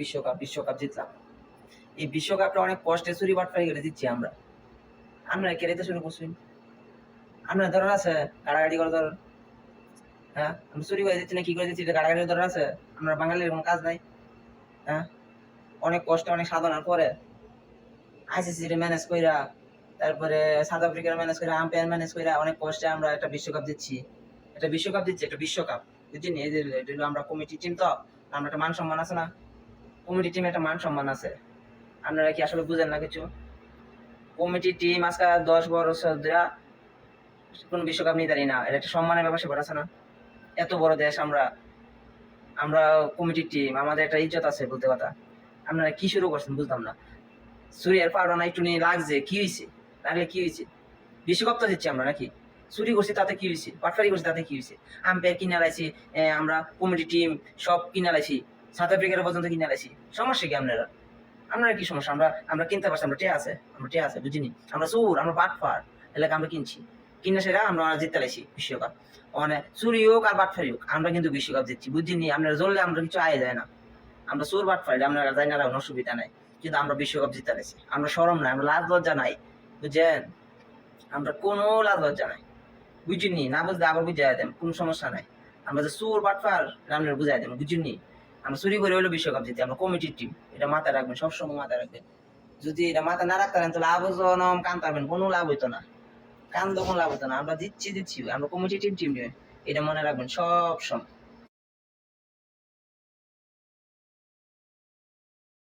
বিশ্বকাপ বিশ্বকাপ জিতলাম। এই বিশ্বকাপটা অনেক কষ্টে চুরি বাটপারি করে দিচ্ছি আমরা। আমরা কেড়েতে শুরু করছি আমরা ধরন আছে, গাড়াগাড়ি করে ধর হ্যাঁ? আমরা চুরি করে দিচ্ছি না, কি করে দিচ্ছি? গাড়াগাড়ি ধরন আছে। আমরা বাঙালির কোনো কাজ নাই। হ্যাঁ? অনেক কষ্ট, অনেক সাধনার পরে আইসিসি ম্যানেজ কইরা, তারপরে সাউথ আফ্রিকার ম্যানেজ কইরা আম্পায়ার ম্যানেজ কইরা অনেক কষ্টে আমরা একটা বিশ্বকাপ দিচ্ছি। একটা বিশ্বকাপ দিচ্ছি, একটা বিশ্বকাপ। বুঝছেন আমরা কমিটি টিম তো, আমরা একটা মান সম্মান আছে না? কমিটি টিমে একটা মান সম্মান আছে। আপনারা কি আসলে বুঝেন না কিছু? কমিটি টিম আজকে দশ বছর কোনো বিশ্বকাপ নিতে না। এটা একটা সম্মানের ব্যাপার সেবার আছে না? এত বড় দেশ আমরা আমরা কমিটি টিম আমাদের একটা ইজ্জত আছে বলতে কথা। আপনারা কি শুরু করছেন বুঝলাম না। সুরিয়ার পাউডার একটু নিয়ে লাগছে। কি হয়েছে লাগলে কি হয়েছে বিশ্বকাপ তো দিচ্ছি আমরা নাকি? চুরি করছি, তাতে কি হয়েছে পাটফারি করছি, তাতে কি হয়েছে আম্পায়ার কিনে লাইছি আমরা কমিটি টিম সব কিনে লাইছি। সাউথ আফ্রিকার পর্যন্ত কিনে লাইছি সমস্যা কি আপনারা? আপনারা কি সমস্যা? আমরা আমরা কিনতে পারছি, আমরা টে আছে, আমরা টে আছে, বুঝিনি? আমরা সুর আমরা বাটফার, এলাকা আমরা কিনছি। কিনে সেটা আমরা জিততে লাইছি বিশ্বকাপ। মানে চুরি হোক আর বাটফারি হোক, আমরা কিন্তু বিশ্বকাপ জিতছি, বুঝিনি? আপনারা জ্বললে আমরা কিছু আয় যায় না। আমরা চোর, বাটফারি, আমরা যাই না কোনো অসুবিধা নাই। কিন্তু আমরা বিশ্বকাপ জিতে লাইছি আমরা সরম নাই, আমরা লাজ লজ্জা নাই, বুঝছেন? আমরা কোনো লাজ লজ্জা নাই। বুঝিনি? না বুঝলে আবার বুঝাই দেন, কোনো সমস্যা নাই। আমরা যে চোর, বাটফার, আপনারা বুঝাই দেন, বুঝিনি? আমরা চুরি করে হলো বিশ্বকাপ জিতে, আমরা কমিটির টিম এটা মাথায় রাখবেন, সবসময় মাথায় রাখবেন। যদি এটা মাথা না রাখতে পারেন, তাহলে কান পারবেন কোনো লাভ হইতো না। কান তখন লাভ হতো না। আমরা দিচ্ছি দিচ্ছি, আমরা কমিটির টিম টিম এটা মনে রাখবেন সব সময়